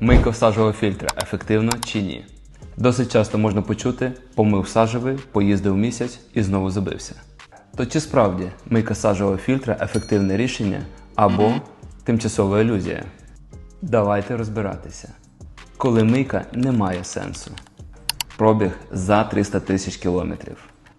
Мийка всаджував фільтр ефективно чи ні? Досить часто можна почути, помив сажевий, поїздив місяць і знову забився. То чи справді мийка сажевого фільтра ефективне рішення або тимчасова ілюзія? Давайте розбиратися. Коли мийка не має сенсу. Пробіг за 300 тисяч кілометрів.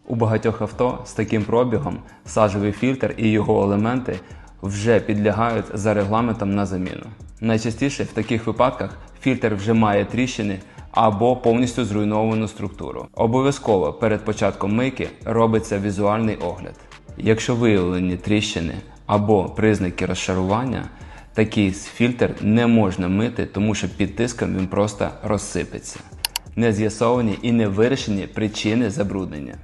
У багатьох авто з таким пробігом сажевий фільтр і його елементи вже підлягають за регламентом на заміну. Найчастіше в таких випадках фільтр вже має тріщини або повністю зруйновану структуру. Обов'язково перед початком мийки робиться візуальний огляд. Якщо виявлені тріщини або признаки розшарування, такий фільтр не можна мити, тому що під тиском він просто розсипеться. Не з'ясовані і не вирішені причини забруднення.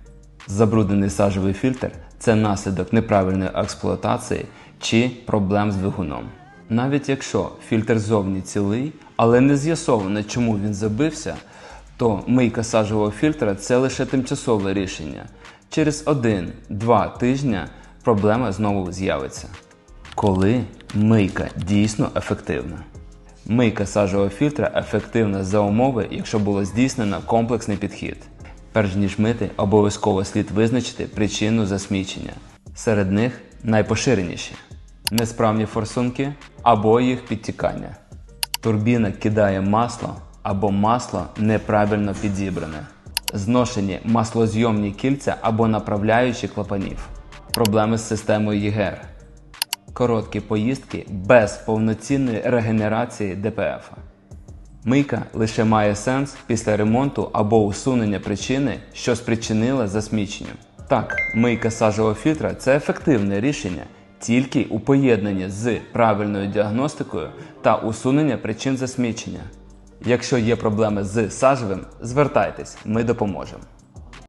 Забруднений сажевий фільтр це наслідок неправильної експлуатації чи проблем з двигуном. Навіть якщо фільтр зовні цілий, але не з'ясовано, чому він забився, то мийка сажевого фільтра це лише тимчасове рішення. Через 1-2 тижня проблема знову з'явиться. Коли мийка дійсно ефективна? Мийка сажового фільтра ефективна за умови, якщо було здійснено комплексний підхід. Перш ніж мити, обов'язково слід визначити причину засмічення. Серед них найпоширеніші несправні форсунки або їх підтікання. Турбіна кидає масло або масло неправильно підібране. Зношені маслозйомні кільця або направляючі клапанів. Проблеми з системою ЄГР. Короткі поїздки без повноцінної регенерації ДПФ. Мийка лише має сенс після ремонту або усунення причини, що спричинила засмічення. Так, мийка сажового фільтра це ефективне рішення тільки у поєднанні з правильною діагностикою та усунення причин засмічення. Якщо є проблеми з сажевим, звертайтесь, ми допоможемо.